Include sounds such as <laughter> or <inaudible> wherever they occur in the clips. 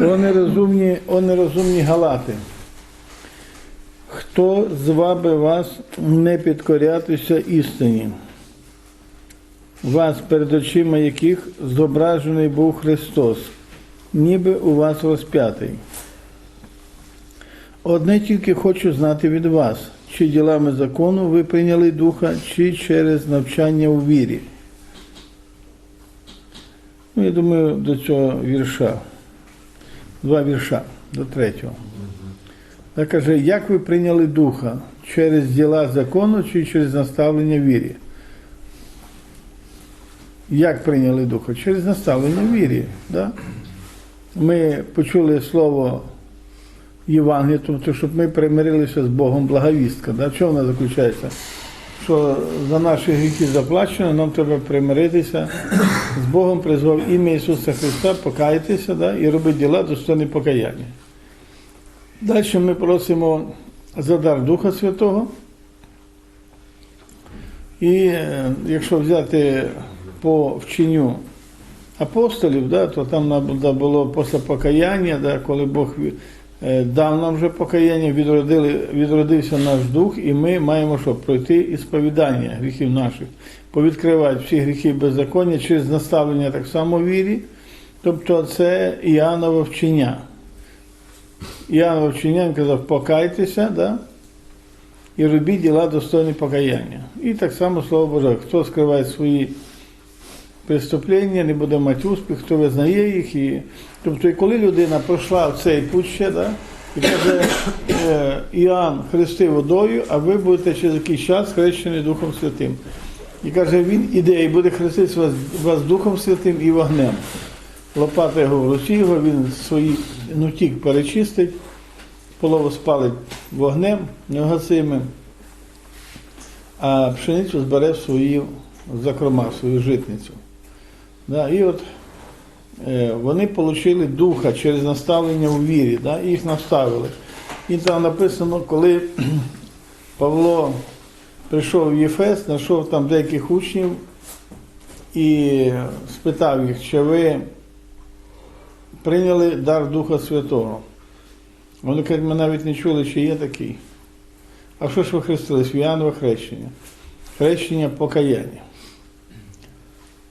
О нерозумні, о нерозумні галати. Хто зваби вас не підкорятися істині? Вас, перед очима яких зображений був Христос, ніби у вас розп'ятий. Одне тільки хочу знати від вас, чи ділами закону ви прийняли духа, чи через навчання у вірі. Ну, я думаю, до цього вірша. Два вірша, до третього. Так каже, як ви прийняли духа? Через діла закону чи через наставлення вірі? Як прийняли духа? Через наставлення вірі. Да? Ми почули слово Євангелія, тобто, щоб ми примирилися з Богом, благовістка. Да? Чому вона заключається? Що за наші гріхи заплачено, нам треба примиритися з Богом, призвав ім'я Ісуса Христа, покаятися да? і робити діла достойні покаяння. Далі ми просимо за дар Духа Святого. І е, якщо взяти по вченню апостолів, да, то там було після покаяння, да, коли Бог дав нам вже покаяння, відродили, відродився наш дух, і ми маємо що? Пройти ісповідання гріхів наших, повідкривати всі гріхи беззаконня через наставлення так само вірі. Тобто це Іоаннове вчення. Іоаннове вчення він казав, покайтеся, да? і робіть діла достойні покаяння. І так само слово Боже, хто скриває свої преступлення, не буде мати успіх, хто визнає їх. І... Тобто, і коли людина пройшла в цей путь ще, да, і каже, е, Іоанн хрестив водою, а ви будете через якийсь час хрещені Духом Святим. І каже, він іде і буде хрестити вас, вас Духом Святим і вогнем. Лопата його в руці, його він свої нутік перечистить, полову спалить вогнем негасимим, а пшеницю збере в свої закрома, в свою житницю. Да, і от е, вони отримали духа через наставлення у вірі, да, їх наставили. І там написано, коли <clears throat> Павло прийшов в Єфес, знайшов там деяких учнів і спитав їх, чи ви прийняли дар Духа Святого. Вони кажуть, ми навіть не чули, чи є такий. А що ж ви хрестились? В Іоаннове хрещення. Хрещення покаяння.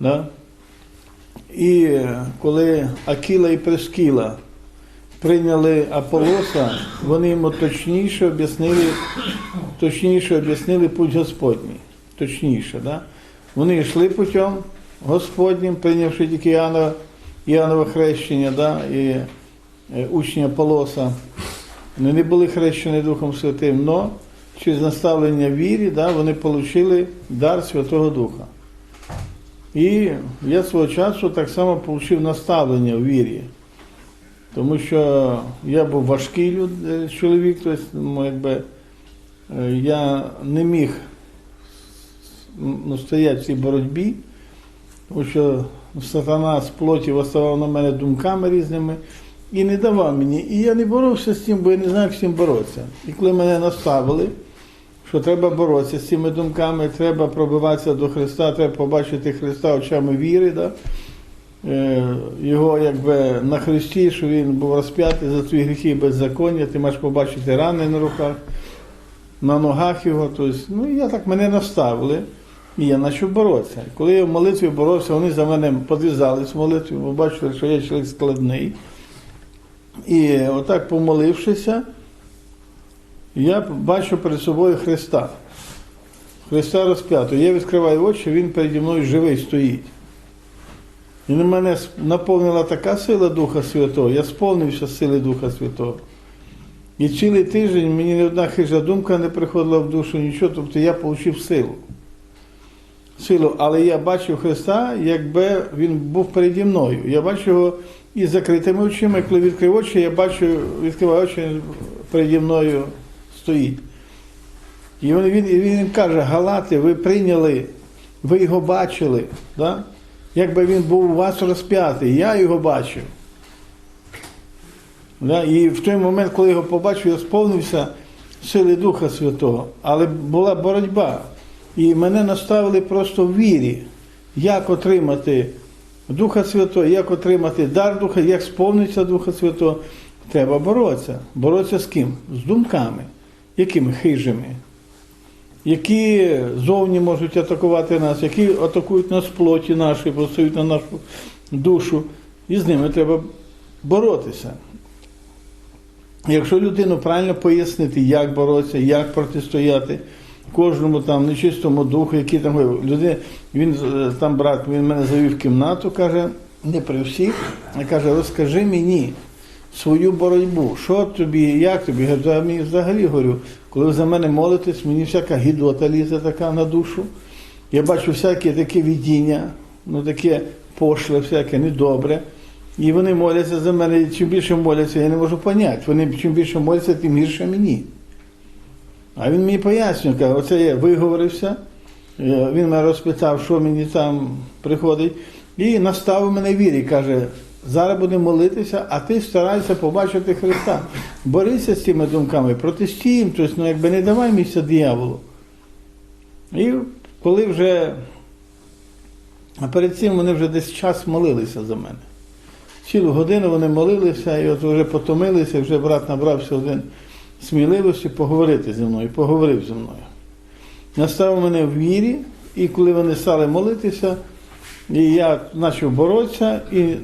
Да? І коли Акіла і Прескіла прийняли Аполоса, вони йому точніше об'яснили, точніше об'яснили путь Господній. Точніше, да? Вони йшли путем Господнім, прийнявши тільки Іоаннове, Іоаннове хрещення, да? і е, учні Аполоса. Вони не були хрещені Духом Святим, але через наставлення вірі да, вони отримали дар Святого Духа. І я свого часу так само отримав наставлення в вірі. Тому що я був важкий люд, е, чоловік, тобто, якби, е, я не міг ну, стояти в цій боротьбі, тому що сатана з плоті виставав на мене думками різними і не давав мені. І я не боровся з цим, бо я не знаю, як з цим боротися. І коли мене наставили, що треба боротися з цими думками, треба пробиватися до Христа, треба побачити Христа очами віри, да? Е, його якби на Христі, що він був розп'ятий за твої гріхи беззаконня, ти маєш побачити рани на руках, на ногах його. Тобто, ну я так мене наставили. І я почав боротися. Коли я в молитві боровся, вони за мене підв'язались в молитві, бо бачили, що я чоловік складний. І отак, помолившися, я бачу перед собою Христа. Христа розп'ятого. Я відкриваю очі, він переді мною живий стоїть. І на мене наповнила така сила Духа Святого, я сповнився сили Духа Святого. І цілий тиждень мені ні одна хижа думка не приходила в душу, нічого, тобто я отримав силу. Силу, але я бачив Христа, якби він був переді мною. Я бачу його із закритими очима, коли відкрив очі, я бачу, відкриваю очі, переді мною стоїть. І він, він, він каже, Галати, ви прийняли, ви його бачили. Да? Якби він був у вас розп'ятий, я його бачив. Да? І в той момент, коли його побачив, я сповнився сили Духа Святого. Але була боротьба. І мене наставили просто в вірі, як отримати Духа Святого, як отримати дар Духа, як сповнитися Духа Святого, треба боротися. Боротися з ким? З думками, якими хижими, які зовні можуть атакувати нас, які атакують нас плоті наші, постають на нашу душу. І з ними треба боротися. Якщо людину правильно пояснити, як боротися, як протистояти кожному там нечистому духу, який там людина, він е, там брат, він мене завів в кімнату, каже, не при всіх, а каже, розкажи мені свою боротьбу, що тобі, як тобі. Я мені взагалі говорю, коли ви за мене молитесь, мені всяка гідота лізе така на душу. Я бачу всякі такі видіння, ну таке пошле, всяке недобре. І вони моляться за мене, і чим більше моляться, я не можу поняти. Вони чим більше моляться, тим гірше мені. А він мені пояснює, каже, оце я виговорився, е, він мене розпитав, що мені там приходить, і наставив мене вірі, каже, зараз будемо молитися, а ти старайся побачити Христа. Борися з цими думками, протестуй їм, тобто, ну, якби не давай місця дияволу. І коли вже, а перед цим вони вже десь час молилися за мене. Цілу годину вони молилися, і от вже потомилися, вже брат набрався один сміливості поговорити зі мною, поговорив зі мною. Наставив мене в вірі, і коли вони стали молитися, і я почав боротися, і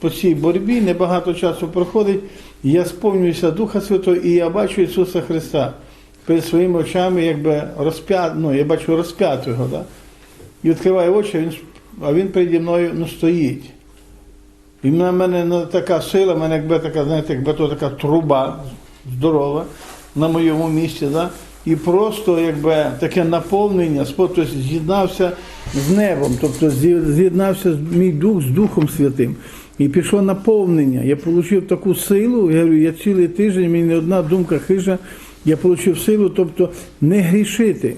по цій боротьбі небагато часу проходить, я сповнююся Духа Святого, і я бачу Ісуса Христа перед своїми очами, якби розп'ят, ну, я бачу розп'ятого. Да? І відкриваю очі, він, а він переді мною ну, стоїть. І на мене ну, така сила, в мене якби така, знаєте, якби то така труба здорова на моєму місці. Да? І просто якби таке наповнення, тобто з'єднався з небом, тобто з'єднався мій дух з Духом Святим. І пішло наповнення. Я отримав таку силу, я говорю, я цілий тиждень, мені не одна думка хижа, я отримав силу, тобто не грішити.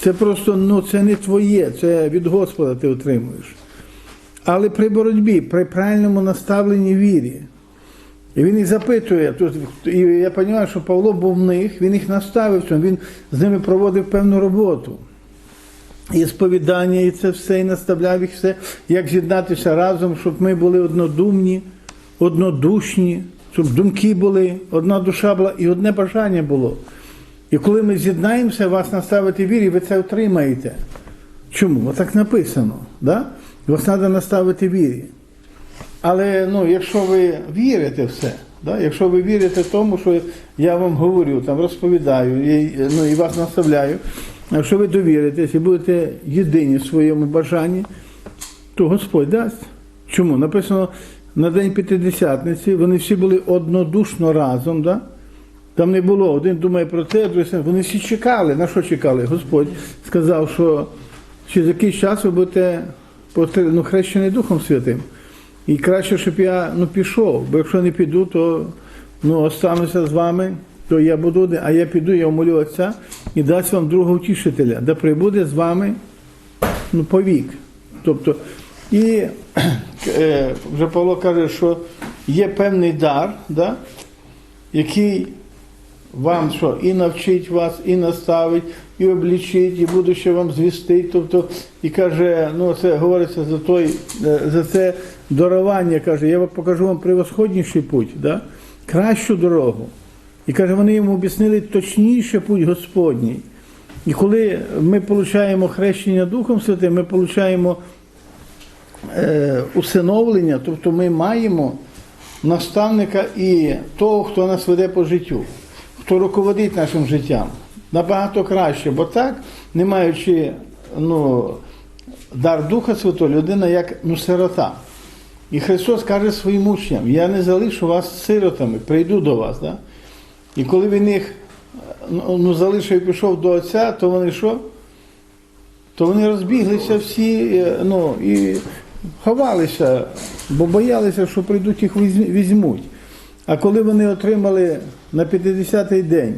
Це просто ну, це не твоє, це від Господа ти отримуєш. Але при боротьбі, при правильному наставленні вірі. І він їх запитує, і я розумію, що Павло був в них, він їх наставив, він з ними проводив певну роботу. І сповідання, і це все, і наставляв їх все, як з'єднатися разом, щоб ми були однодумні, однодушні, щоб думки були, одна душа була і одне бажання було. І коли ми з'єднаємося, вас наставити вірі, ви це отримаєте. Чому? Отак написано. Да? Вас треба наставити вірі. Але ну, якщо ви вірите в це, да? якщо ви вірите тому, що я вам говорю, там, розповідаю і, ну, і вас наставляю, якщо ви довіритесь і будете єдині в своєму бажанні, то Господь дасть. Чому? Написано на День П'ятидесятниці, вони всі були однодушно разом. Да? Там не було, один думає про те, другий. Вони всі чекали. На що чекали? Господь сказав, що через якийсь час ви будете ну, хрещені Духом Святим. І краще, щоб я ну, пішов, бо якщо не піду, то ну, остануся з вами, то я буду а я піду, я умолю Отця і дасть вам другого утішителя, де прибуде з вами ну, повік. Тобто, і <clears throat> е, вже Павло каже, що є певний дар, да, який вам що і навчить вас, і наставить, і облічить, і буде вам звістить. Тобто, і каже, ну це говориться за той, е, за це дарування, каже, я вам покажу вам превосходніший путь, да? кращу дорогу. І каже, вони йому об'яснили точніше путь Господній. І коли ми отримуємо хрещення Духом Святим, ми отримуємо е, усиновлення, тобто ми маємо наставника і того, хто нас веде по життю, хто руководить нашим життям. Набагато краще, бо так, не маючи ну, дар Духа Святого, людина як ну, сирота. І Христос каже своїм учням: Я не залишу вас сиротами, прийду до вас. Да? І коли він їх ну, ну, залишив і пішов до Отця, то вони що? То вони розбіглися всі е, ну, і ховалися, бо боялися, що прийдуть їх візьмуть. А коли вони отримали на 50-й день,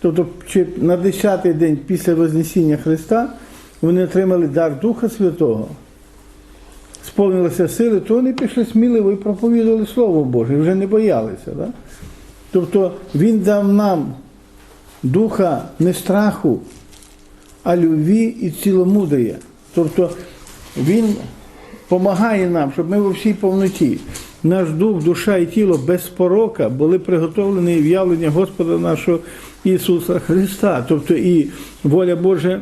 тобто чи на 10-й день після Вознесіння Христа, вони отримали дар Духа Святого, сповнилися сили, то вони пішли сміливо і проповідували Слово Боже, вже не боялися. Да? Тобто Він дав нам духа не страху, а любві і ціломудрія. Тобто Він допомагає нам, щоб ми у всій повноті. Наш дух, душа і тіло без порока були приготовлені в явлення Господа нашого Ісуса Христа. Тобто і воля Божа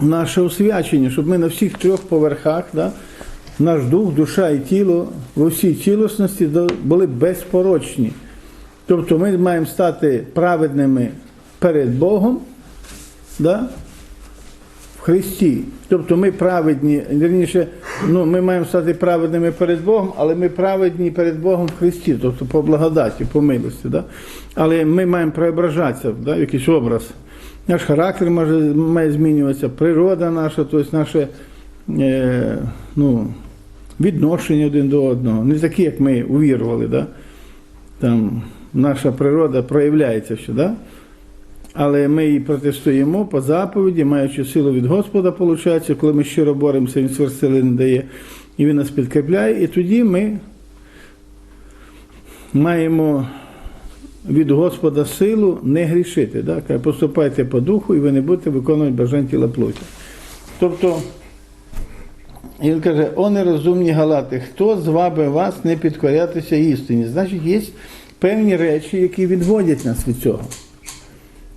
наше освячення, щоб ми на всіх трьох поверхах, да, наш дух, душа і тіло в усій цілісності були безпорочні. Тобто ми маємо стати праведними перед Богом да, в Христі. Тобто ми праведні, вірніше, ну, ми маємо стати праведними перед Богом, але ми праведні перед Богом в Христі, тобто по благодаті, по милості. Да? Але ми маємо преображатися да, в якийсь образ. Наш характер може, має змінюватися, природа наша, тобто наше е, ну, відношення один до одного. Не такі, як ми увірували. Да? Там наша природа проявляється да? але ми її протестуємо по заповіді, маючи силу від Господа, виходить, коли ми щиро боремося, Він сверсили не дає, і Він нас підкріпляє, і тоді ми маємо від Господа силу не грішити. Да? Поступайте по духу, і ви не будете виконувати бажань тіла плоті. Тобто, він каже, о нерозумні галати, хто звабив вас не підкорятися істині? Значить, є певні речі, які відводять нас від цього.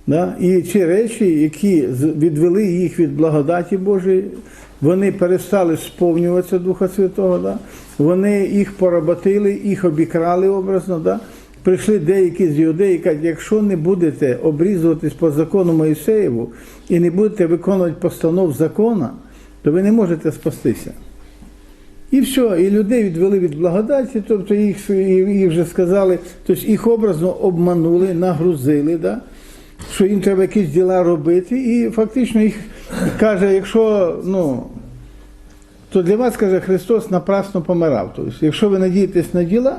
Да? І ці речі, які відвели їх від благодаті Божої, вони перестали сповнюватися Духа Святого, да? вони їх поработили, їх обікрали образно. Да? Прийшли деякі з юдеї і кажуть, якщо не будете обрізуватись по закону Моїсеєву і не будете виконувати постанов закона, то ви не можете спастися. І все, і людей відвели від благодаті, тобто їх, їх вже сказали, тобто їх образно обманули, нагрузили, да? що їм треба якісь діла робити, і фактично їх каже, якщо, ну, то для вас, каже, Христос напрасно помирав. Тобто, якщо ви надієтесь на діла,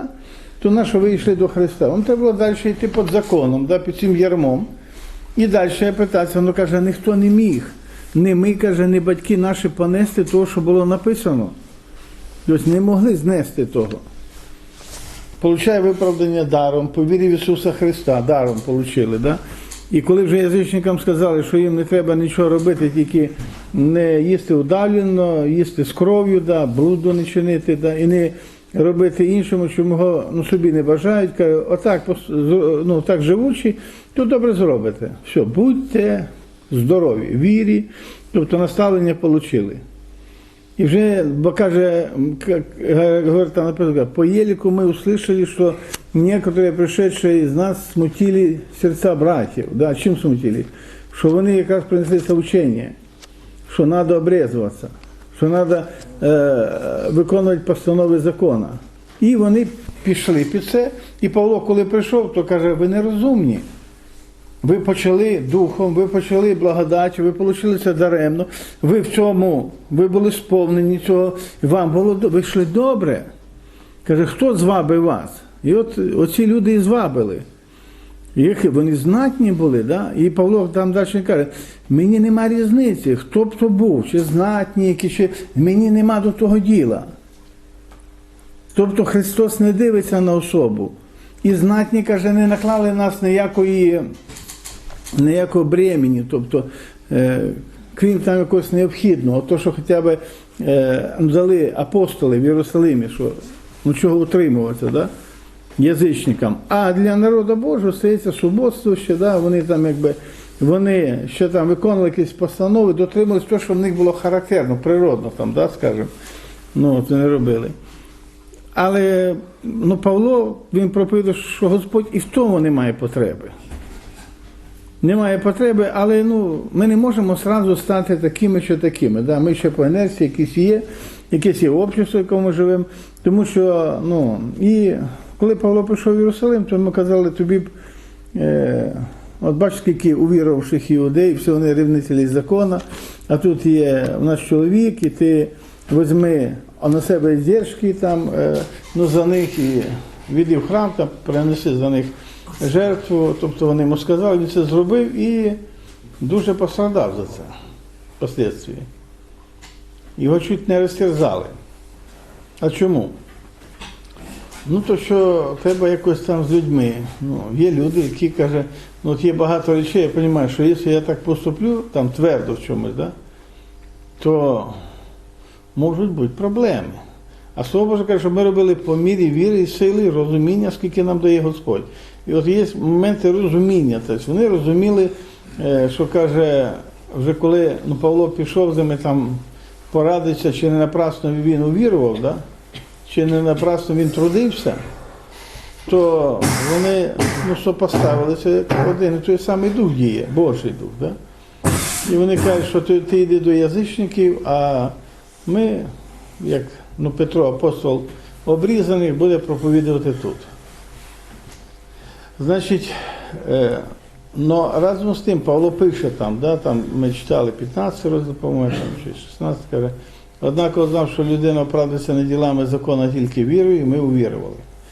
то на що ви йшли до Христа? Вам треба було далі йти під законом, да, під цим ярмом. І далі питатися, ну каже, ніхто не міг. Не ми, каже, не батьки наші понести того, що було написано. Тобто не могли знести того. Получає виправдання даром, по вірі в Ісуса Христа, даром получили. Да? І коли вже язичникам сказали, що їм не треба нічого робити, тільки не їсти удавлено, їсти з кров'ю, да, блуду не чинити, да, і не робити іншому, чому ну, собі не бажають, каже, отак, ну, так живучи, то добре зробите. Все, будьте здорові, вірі, тобто наставлення отримали. И вже, бо каже, как говорит там написано, по елику мы услышали, что некоторые пришедшие из нас смутили сердца братьев. Да, чим смутили? Що вони якраз принесли це учення, що треба обрезуватися, що треба е, виконувати постанови закону. І вони пішли під це. І Павло, коли прийшов, то каже, ви нерозумні. Ви почали духом, ви почали благодаттю, ви отримали це даремно. Ви в цьому, ви були сповнені цього, вам було ви йшли добре. Каже, хто звабив вас? І от оці люди і звабили. Їх, вони знатні були, да? і Павло там далі каже, мені нема різниці, хто б то був, чи знатні, які, чи мені нема до того діла. Тобто Христос не дивиться на особу. І знатні, каже, не наклали нас ніякої ніякого бремені, тобто, е, крім там якогось необхідного, то, що хоча б е, дали апостоли в Єрусалимі, що ну чого утримуватися, да? язичникам. А для народу Божого стається суботство ще, да? вони там якби. Вони ще там виконували якісь постанови, дотримувалися того, що в них було характерно, природно, там, да, скажімо. Ну, от вони робили. Але ну, Павло він проповідав, що Господь і в тому немає потреби. Немає потреби, але ну, ми не можемо одразу стати такими чи такими. Да? Ми ще по інерції якісь є, якесь є общество, в якому живемо. Тому що, ну, і коли Павло прийшов в Єрусалим, то ми казали тобі б, е, от бачиш, скільки увірувавших іудей, всі вони рівнителі закона, а тут є у нас чоловік, і ти візьми на себе здержки там, е, ну, за них і віди в храм, там, принеси за них жертву, тобто вони йому сказали, він це зробив і дуже пострадав за це впоследствии. Його чуть не розтерзали. А чому? Ну, то що треба якось там з людьми. Ну, є люди, які кажуть, ну от є багато речей, я розумію, що якщо я так поступлю, там твердо в чомусь, да, то можуть бути проблеми. А Слово Боже каже, що ми робили по мірі віри і сили, розуміння, скільки нам дає Господь. І от є моменти розуміння. Тобто вони розуміли, е, що каже, вже коли ну, Павло пішов з ними там порадитися, чи не напрасно він увірував, да? чи не напрасно він трудився, то вони ну, сопоставилися, один той самий дух діє, Божий дух. Да? І вони кажуть, що ти, ти йди до язичників, а ми, як ну, Петро, апостол обрізаний, буде проповідувати тут. Значить, е, но разом з тим Павло пише там, да, там ми читали 15 розділ, по-моєму, чи 16, каже, однак знав, що людина оправдується не ділами закона, а тільки вірою, і ми увірували.